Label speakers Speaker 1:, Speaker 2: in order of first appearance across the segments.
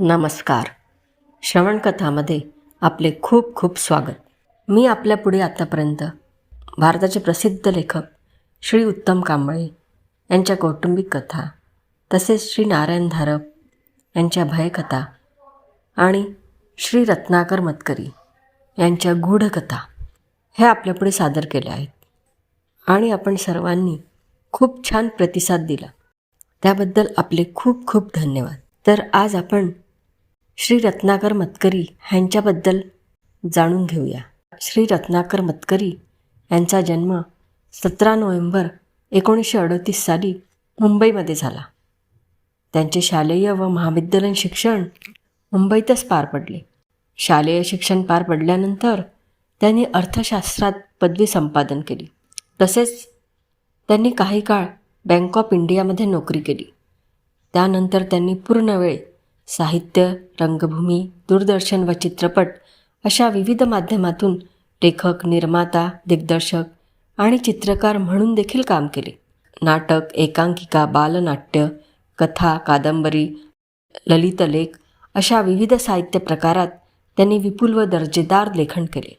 Speaker 1: नमस्कार. श्रवणकथामध्ये आपले खूप खूप स्वागत. मी आपल्यापुढे आतापर्यंत भारताचे प्रसिद्ध लेखक श्री उत्तम कांबळे यांच्या कौटुंबिक कथा तसेच श्री नारायण धारप यांच्या भयकथा आणि श्री रत्नाकर मतकरी यांच्या गूढकथा हे आपल्यापुढे सादर केल्या आहेत. आणि आपण सर्वांनी खूप छान प्रतिसाद दिला. त्याबद्दल आपले खूप खूप धन्यवाद. तर आज आपण श्री रत्नाकर मतकरी ह्यांच्याबद्दल जाणून घेऊया. श्री रत्नाकर मतकरी यांचा जन्म सतरा नोव्हेंबर एकोणीसशे अडतीस साली मुंबईमध्ये झाला. त्यांचे शालेय व महाविद्यालयीन शिक्षण मुंबईतच पार पडले. शालेय शिक्षण पार पडल्यानंतर त्यांनी अर्थशास्त्रात पदवी संपादन केली. तसेच त्यांनी काही काळ बँक ऑफ इंडियामध्ये नोकरी केली. त्यानंतर त्यांनी पूर्ण वेळ साहित्य रंगभूमी दूरदर्शन व चित्रपट अशा विविध माध्यमातून लेखक निर्माता दिग्दर्शक आणि चित्रकार म्हणून देखील काम केले. नाटक एकांकिका बालनाट्य कथा कादंबरी ललितलेख अशा विविध साहित्य प्रकारात त्यांनी विपुल व दर्जेदार लेखन केले.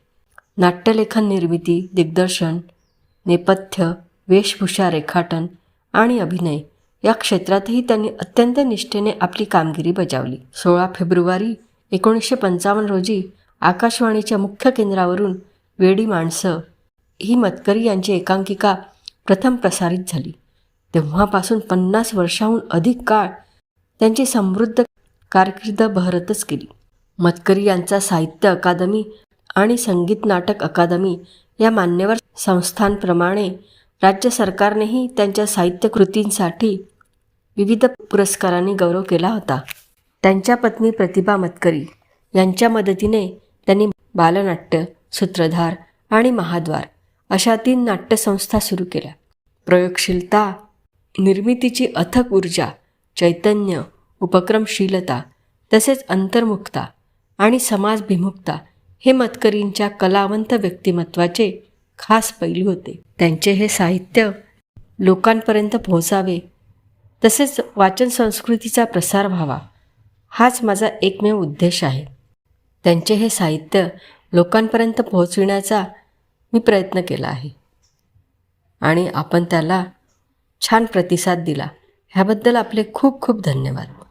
Speaker 1: नाट्यलेखन निर्मिती दिग्दर्शन नेपथ्य वेशभूषा रेखाटन आणि अभिनय या क्षेत्रातही त्यांनी अत्यंत निष्ठेने आपली कामगिरी बजावली. सोळा फेब्रुवारी एकोणीसशे पंचावन्न रोजी आकाशवाणीच्या मुख्य केंद्रावरून वेडी माणसं ही मतकरी यांची एकांकिका प्रथम प्रसारित झाली. तेव्हापासून पन्नास वर्षाहून अधिक काळ त्यांची समृद्ध कारकीर्द बहरतच गेली मतकरी यांचा साहित्य अकादमी आणि संगीत नाटक अकादमी या मान्यवर संस्थांप्रमाणे राज्य सरकारनेही त्यांच्या साहित्यकृतींसाठी विविध पुरस्कारांनी गौरव केला होता. त्यांच्या पत्नी प्रतिभा मतकरी यांच्या मदतीने त्यांनी बालनाट्य सूत्रधार आणि महाद्वार अशा तीन नाट्यसंस्था सुरू केल्या. प्रयोगशीलता निर्मितीची अथक ऊर्जा चैतन्य उपक्रमशीलता तसेच अंतर्मुखता आणि समाजभिमुखता हे मतकरींच्या कलावंत व्यक्तिमत्वाचे खास पैलू होते. त्यांचे हे साहित्य लोकांपर्यंत पोहोचावे तसेच वाचन संस्कृतीचा प्रसार व्हावा. हाच माझा एकमेव उद्देश आहे. त्यांचे हे साहित्य लोकांपर्यंत पोहोचविण्याचा मी प्रयत्न केला आहे. आणि आपण त्याला छान प्रतिसाद दिला. ह्याबद्दल आपले खूप खूप धन्यवाद.